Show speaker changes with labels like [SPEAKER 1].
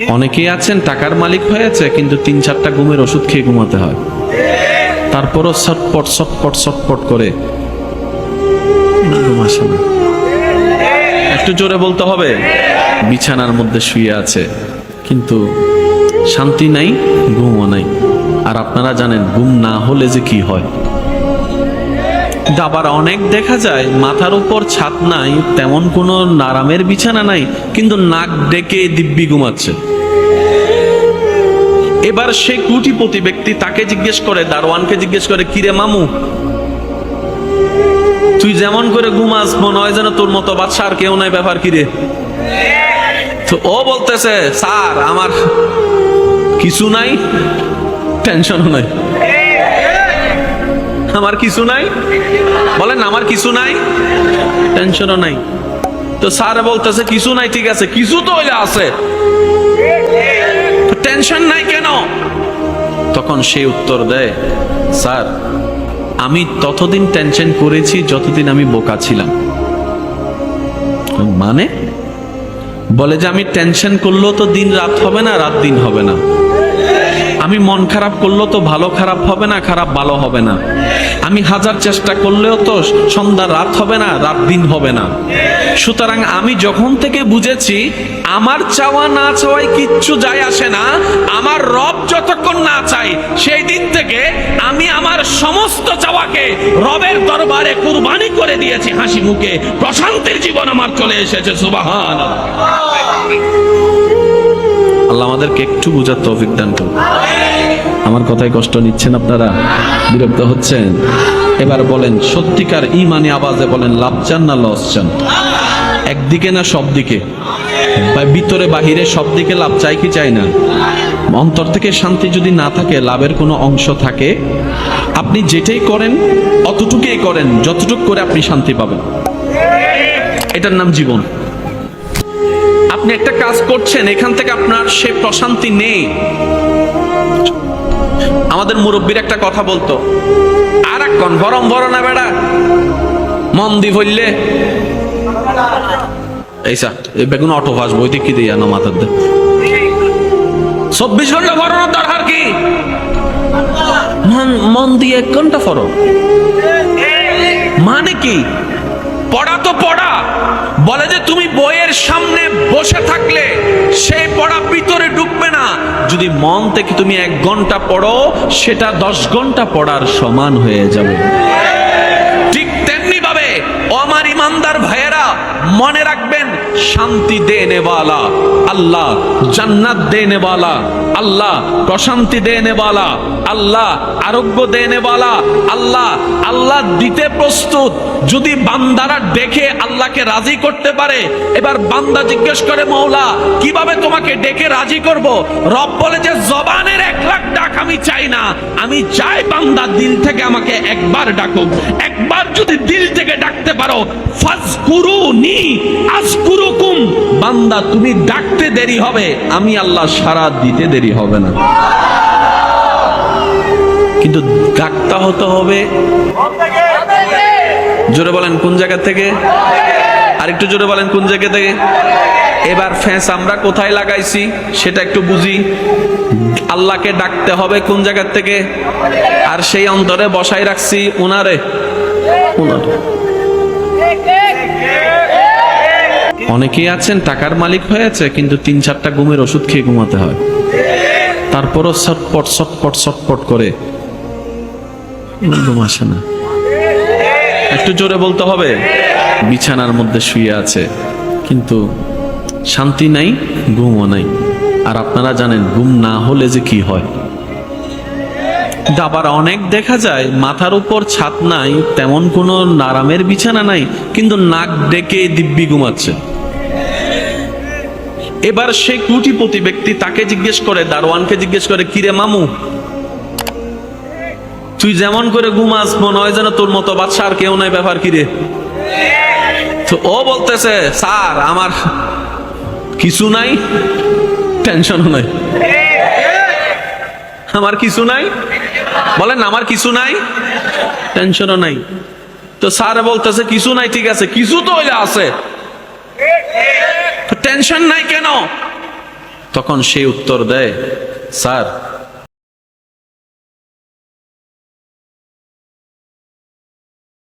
[SPEAKER 1] অনেকেই আছেন, টাকার মালিক হয়েছে কিন্তু তিন চারটা ঘুমের ওষুধ খেয়ে ঘুমাতে হয়। তারপরও ছটপট ছটপট ছটপট করে একটু জোরে বলতে হবে, বিছানার মধ্যে শুয়ে আছে, কিন্তু শান্তি নাই, ঘুমও নাই। আর আপনারা জানেন, ঘুম না হলে যে কি হয়? আবার অনেক দেখা যায়, মাথার উপর ছাদ নাই, তেমন কোনো নারামের বিছানা নাই, কিন্তু নাক ডেকে দিব্যি ঘুমাচ্ছে। এবার সে কুটিপতি ব্যক্তি তাকে জিজ্ঞেস করে, দারোয়ানকে জিজ্ঞেস করে, কিরে মামু, তুই যেমন করে ঘুমাস, মনে হয় যেন তোর মতো বাচ্চা আর কেউ নাই, ব্যাপার কিরে তো ও বলতেছে, স্যার, আমার কিছু নাই টেনশনও নাই। আমার কিছু নাই? বলেন, আমার কিছু নাই? টেনশনও নাই। তো স্যার বলতেছে, কিছু নাই, ঠিক আছে। কিছু তো হইলে আছে। টেনশন নাই কেন? তখন সে উত্তর দেয়, স্যার, আমি ততদিন টেনশন করেছি যতদিন আমি বোকা ছিলাম। মানে? বলে যে, আমি টেনশন করলেও তো দিন রাত হবে না রাত দিন হবে না। আমি মন খারাপ করলেও তো ভালো খারাপ হবে না, খারাপ ভালো হবে না। আমি হাজার চেষ্টা করলেও তো সন্ধ্যা রাত হবে না, রাত দিন হবে না। সুতরাং আমি যখন থেকে বুঝেছি, আমার চাওয়া না চাওয়ায় কিচ্ছু যায় আসে না, আমার রব যতক্ষণ না চাই সেই দিন থেকে আমি আমার সমস্ত চাওয়াকে রবের দরবারে কুরবানি করে দিয়েছি, হাসি মুখে। প্রশান্তির জীবন আমার চলে এসেছে সুবাহান আল্লাহ আমাদেরকে একটু বুঝার তৌফিক দান করুন। আমার কথায় কষ্ট নিচ্ছেন আপনারা? বিরক্ত হচ্ছেন? এবার বলেন, সত্যিকার ইমানি আওয়াজে বলেন, লাভ চান না, লস চান? একদিকে না সব দিকে ভিতরে বাহিরে সব দিকে লাভ চাই কি চাই না? অন্তর থেকে শান্তি যদি না থাকে, লাভের কোনো অংশ থাকে? আপনি যেটাই করেন, অতটুকুই করেন, যতটুক করে আপনি শান্তি পাবেন। এটার নাম জীবন। আপনি একটা কাজ করছেন, এখান থেকে আপনার সে প্রশান্তি নেই। আমাদের মুরব্বীর একটা কথা বলতো আর এক কন বরম বড় না বেড়া, মন দি ফইলে এইসা এই বেগুন অটো ফাস বই দেখি দিয়ে জানো মাথার দে চব্বিশ ঘণ্টা ফরনের দরকার কি? মন দিয়ে এক ঘণ্টা ফরন মানে কি? পড়া তো পড়া। বলে যে তুমি বইয়ের সামনে বসে থাকলে সেই পড়া ভিতরে ঢুকবে না। যদি মন থেকে তুমি এক ঘণ্টা পড়ো, সেটা দশ ঘণ্টা পড়ার সমান হয়ে যাবে ঠিক তেমনি ভাবে ও আমার ইমানদার ভাইয়েরা মনে রাখবেন, শান্তি দেনেওয়ালা, আল্লাহ জান্নাত দেনেওয়ালা, আল্লাহ প্রশান্তি দেনেওয়ালা, আল্লাহ আরোগ্য দেনেওয়ালা, আল্লাহ আল্লাহ দিতে প্রস্তুত। যদি বান্দারা ডেকে আল্লাহকে রাজি করতে পারে, এবার বান্দা জিজ্ঞেস করে, মৌলা, কীভাবে তোমাকে ডেকে রাজি করব? রব বলে যে, জবানের এক লাখ ডাক আমি চাই না। আমি চাই বান্দা দিল থেকে আমাকে একবার ডাকুক। একবার যদি দিল থেকে ডাকতে পারো ফাজকুরু নি আজকুরুকুম। বান্দা, তুমি ডাকতে দেরি হবে। আমি আল্লাহ সারা দিতে দেরি হবে না। কিন্তু ডাকতে হতে হবে। জোরে বলেন, কোন জায়গা থেকে? আরেকটু জোরে বলেন, কোন জায়গা থেকে? এবার ফ্যাঁস আমরা কোথায় লাগাইছি, সেটা একটু বুঝি। আল্লাহকে ডাকতে হবে কোন জায়গার থেকে? আর সেই অন্তরে বসাই রাখছি উনারে। উনারে। অনেকেই আছেন, টাকার মালিক হয়েছে, কিন্তু তিন চারটা ঘুমের ওষুধ খেয়ে ঘুমাতে হয়। তারপরও ছটপট ছটপট ছটপট করে। ঘুম আসে না। একটু জোরে বলতে হবে, বিছানার মধ্যে শুয়ে আছে, কিন্তু শান্তি নাই, ঘুমও নাই। আর আপনারা জানেন, ঘুম না হলে যে কি হয়? আবার অনেক দেখা যায়, মাথার উপর ছাদ নাই, তেমন কোনো নারামের বিছানা নাই, কিন্তু নাক ডেকে দিব্যি ঘুমাচ্ছে। এবার সে কুটিপতি ব্যক্তি তাকে জিজ্ঞেস করে, দারোয়ানকে জিজ্ঞেস করে, কিরে মামু, তুই যেমন করে ঘুমাস, মনে হয় যেন তোর মতো বাচ্চা আর কেউ নাই ব্যাপার কিরে তো ও বলতেছে, স্যার, আমার কিছু নাই, টেনশনও নাই। আমার কিছু নাই? বলেন, আমার কিছু নাই, টেনশনও নাই। তো স্যার বলতেছে, কিছু নাই, ঠিক আছে, কিছু তো হইলে টেনশন নাই কেন? তখন সে উত্তর দেয় স্যার